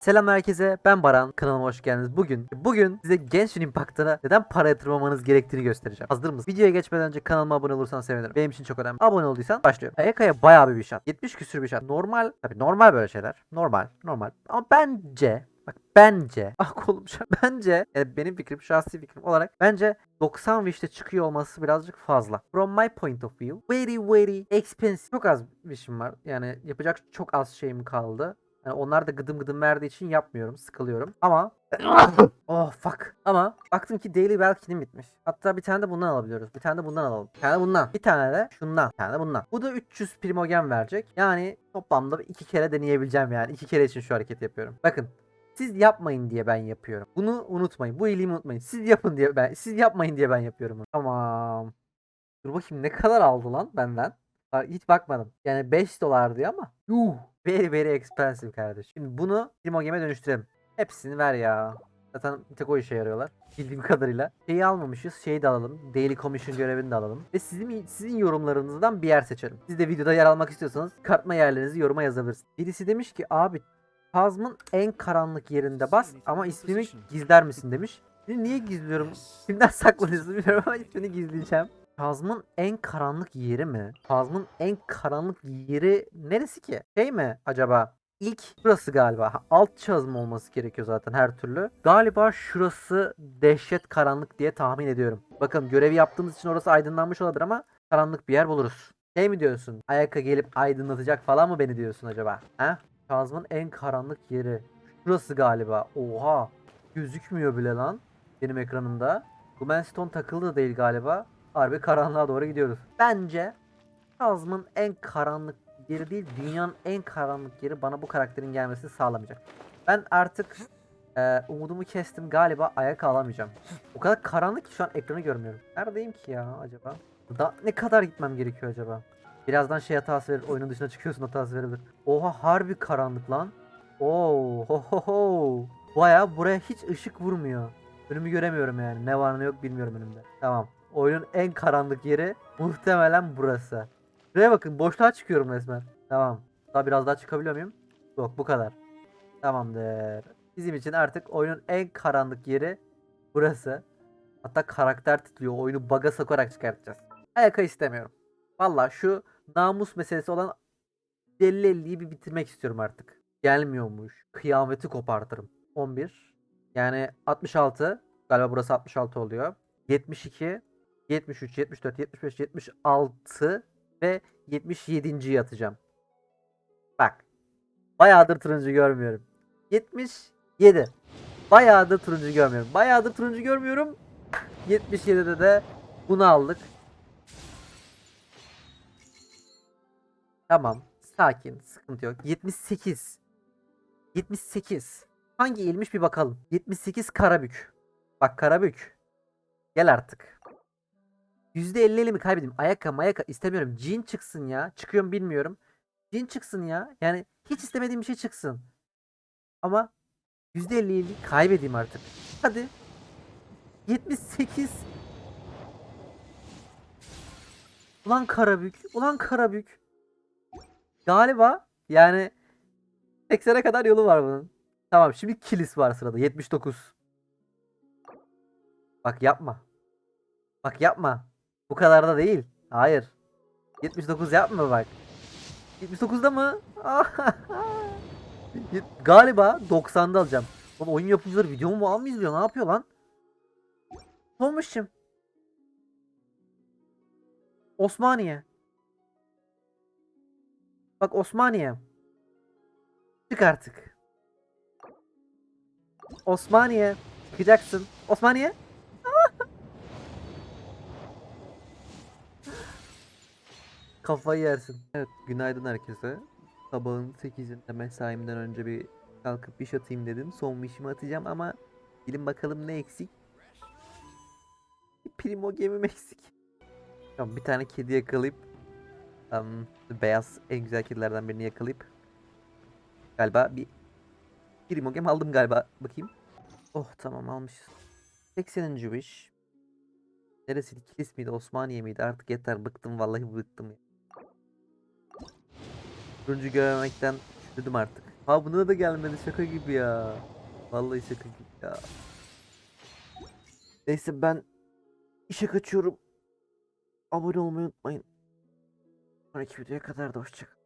Selam herkese ben Baran kanalıma hoş geldiniz. Bugün bugün size Genshin Impact'a neden para yatırmamanız gerektiğini göstereceğim. Hazır mısınız? Videoya geçmeden önce kanalıma abone olursan sevinirim. Benim için çok önemli. Abone olduysan başlıyorum. Ayakaya bayağı bir bir şat. 70 küsür bir şat. Normal tabii normal böyle şeyler. Normal normal. Ama bence Bak bence, ah kolum şu bence, yani benim fikrim, şahsi fikrim olarak bence 90 wish'te çıkıyor olması birazcık fazla. From my point of view, very very expensive. Çok az wish'im var. Yani yapacak çok az şeyim kaldı. Yani onlar da gıdım gıdım verdiği için yapmıyorum. Sıkılıyorum. Ama oh fuck. Ama baktım ki Daily Belkin'im bitmiş. Hatta bir tane de bundan alabiliyoruz. Bir tane de bundan alalım. Bir tane de bundan. Bir tane de şundan. Bir tane de bundan. Bu da 300 primogen verecek. Yani toplamda iki kere deneyebileceğim yani. iki kere için şu hareketi yapıyorum. Bakın. Siz yapmayın diye ben yapıyorum. Bunu unutmayın. Bu iyiliğimi unutmayın. Siz yapın diye ben siz yapmayın diye ben yapıyorum. bunu. Tamam. Dur bakayım ne kadar aldı lan benden? Hiç bakmadım. Yani 5 dolar diyor ama. Yuh. Very very expensive kardeş. Şimdi bunu Primogem'e dönüştürelim. Hepsini ver ya. Zaten bir tek o işe yarıyorlar. Bildiğim kadarıyla. Şeyi almamışız. Şeyi de alalım. Daily Commission görevini de alalım. Ve sizin sizin yorumlarınızdan bir yer seçelim. Siz de videoda yer almak istiyorsanız kartma yerlerinizi yoruma yazabilirsiniz. Birisi demiş ki abi Kazmın en karanlık yerinde bas ama ismimi gizler misin demiş. Şimdi niye gizliyorum? Kimden saklanıyorsun bilmiyorum ama ismini gizleyeceğim. Kazmın en karanlık yeri mi? Kazmın en karanlık yeri neresi ki? Şey mi acaba? İlk burası galiba. Alt çazım olması gerekiyor zaten her türlü. Galiba şurası dehşet karanlık diye tahmin ediyorum. Bakın görevi yaptığımız için orası aydınlanmış olabilir ama karanlık bir yer buluruz. Şey mi diyorsun? Ayaka gelip aydınlatacak falan mı beni diyorsun acaba? Ha? Kazmanın en karanlık yeri. Şurası galiba. Oha. Gözükmüyor bile lan. Benim ekranımda. Stone takıldı değil galiba. Harbi karanlığa doğru gidiyoruz. Bence Kazmın en karanlık yeri değil, dünyanın en karanlık yeri bana bu karakterin gelmesini sağlamayacak. Ben artık e, umudumu kestim. Galiba ayak alamayacağım. O kadar karanlık ki şu an ekranı görmüyorum. Neredeyim ki ya acaba? Da ne kadar gitmem gerekiyor acaba? Birazdan şey hatası verir. Oyunun dışına çıkıyorsun hatası verebilir. Oha harbi karanlık lan. Oo ho ho ho. Baya buraya hiç ışık vurmuyor. Önümü göremiyorum yani. Ne var ne yok bilmiyorum önümde. Tamam. Oyunun en karanlık yeri muhtemelen burası. Şuraya bakın boşluğa çıkıyorum resmen. Tamam. Daha biraz daha çıkabiliyor muyum? Yok bu kadar. Tamamdır. Bizim için artık oyunun en karanlık yeri burası. Hatta karakter titriyor. Oyunu baga sokarak çıkartacağız. Ayaka istemiyorum. Valla şu namus meselesi olan 50-50'yi bir bitirmek istiyorum artık. Gelmiyormuş. Kıyameti kopartırım. 11. Yani 66. Galiba burası 66 oluyor. 72. 73, 74, 75, 76 ve 77. atacağım. Bak. Bayağıdır turuncu görmüyorum. 77. Bayağıdır turuncu görmüyorum. Bayağıdır turuncu görmüyorum. 77'de de bunu aldık. Tamam. Sakin. Sıkıntı yok. 78. 78. Hangi ilmiş bir bakalım. 78 Karabük. Bak Karabük. Gel artık. %50'li mi kaybedeyim? Ayaka mayaka istemiyorum. Cin çıksın ya. Çıkıyor mu bilmiyorum. Cin çıksın ya. Yani hiç istemediğim bir şey çıksın. Ama %50'li kaybedeyim artık. Hadi. 78. Ulan Karabük. Ulan Karabük. Galiba yani 80'e kadar yolu var bunun. Tamam şimdi Kilis var sırada 79. Bak yapma. Bak yapma. Bu kadar da değil. Hayır. 79 yapma bak. 79'da mı? Galiba 90'da alacağım. Lan oyun yapımcıları videomu mu mı izliyor? Ne yapıyor lan? Olmuşum. Osmaniye. Bak Osmaniye. Çık artık. Osmaniye. Çıkacaksın. Osmaniye. Kafayı yersin. Evet günaydın herkese. Sabahın 8'inde mesaimden önce bir kalkıp iş atayım dedim. Son işimi atacağım ama bilin bakalım ne eksik. Primo gemim eksik. Bir tane kedi yakalayıp um, beyaz en güzel kedilerden birini yakalayıp galiba bir primo gem aldım galiba. Bakayım. Oh tamam almışız. 80. wish. Neresiydi? Kilis miydi? Osmaniye miydi? Artık yeter. Bıktım vallahi bıktım. ya. Turuncu görmekten üşüdüm artık. Ha buna da gelmedi şaka gibi ya. Vallahi şaka gibi ya. Neyse ben işe kaçıyorum. Abone olmayı unutmayın. Sonraki videoya kadar da hoşçakalın.